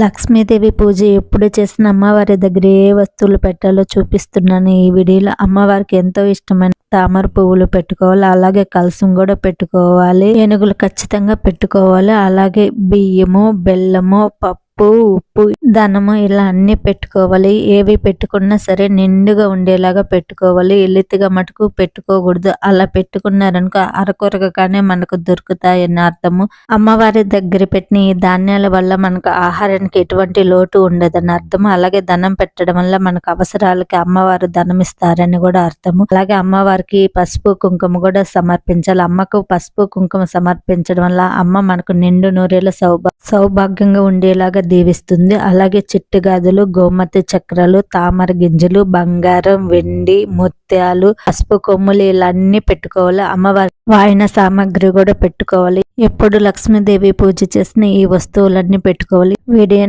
లక్ష్మీదేవి పూజ ఎప్పుడు చేసిన అమ్మవారి దగ్గర ఏ వస్తువులు పెట్టాలో చూపిస్తున్నాను. ఈ వీడియోలో అమ్మవారికి ఎంతో ఇష్టమైన తామర పువ్వులు పెట్టుకోవాలి. అలాగే కలసం కూడా పెట్టుకోవాలి. ఏనుగులు ఖచ్చితంగా పెట్టుకోవాలి. అలాగే బియ్యము బెల్లము పప్పు ఉప్పు ధనము ఇలా అన్ని పెట్టుకోవాలి. ఏవి పెట్టుకున్నా సరే నిండుగా ఉండేలాగా పెట్టుకోవాలి. ఎల్లితిగా మటుకు పెట్టుకోకూడదు. అలా పెట్టుకున్నారనుకో అరకొరగానే మనకు దొరుకుతాయని అర్థము. అమ్మవారి దగ్గర పెట్టిన ఈ ధాన్యాల వల్ల మనకు ఆహారానికి ఎటువంటి లోటు ఉండదని అర్థము. అలాగే ధనం పెట్టడం వల్ల మనకు అవసరాలకి అమ్మవారు ధనం ఇస్తారని కూడా అర్థము. అలాగే అమ్మవారికి పసుపు కుంకుమ కూడా సమర్పించాలి. అమ్మకు పసుపు కుంకుమ సమర్పించడం వల్ల అమ్మ మనకు నిండు నూరేళ్ళ సౌభా సౌభాగ్యంగా ఉండేలాగా దీవిస్తుంది. అలాగే చిట్టు గాజులు గోమతి చక్రాలు తామర గింజలు బంగారం వెండి ముత్యాలు పసుపు కొమ్ములు ఇలా అన్ని పెట్టుకోవాలి. అమ్మవారి వాయన సామాగ్రి కూడా పెట్టుకోవాలి. ఎప్పుడు లక్ష్మీదేవి పూజ చేసిన ఈ వస్తువులన్నీ పెట్టుకోవాలి. వీడియో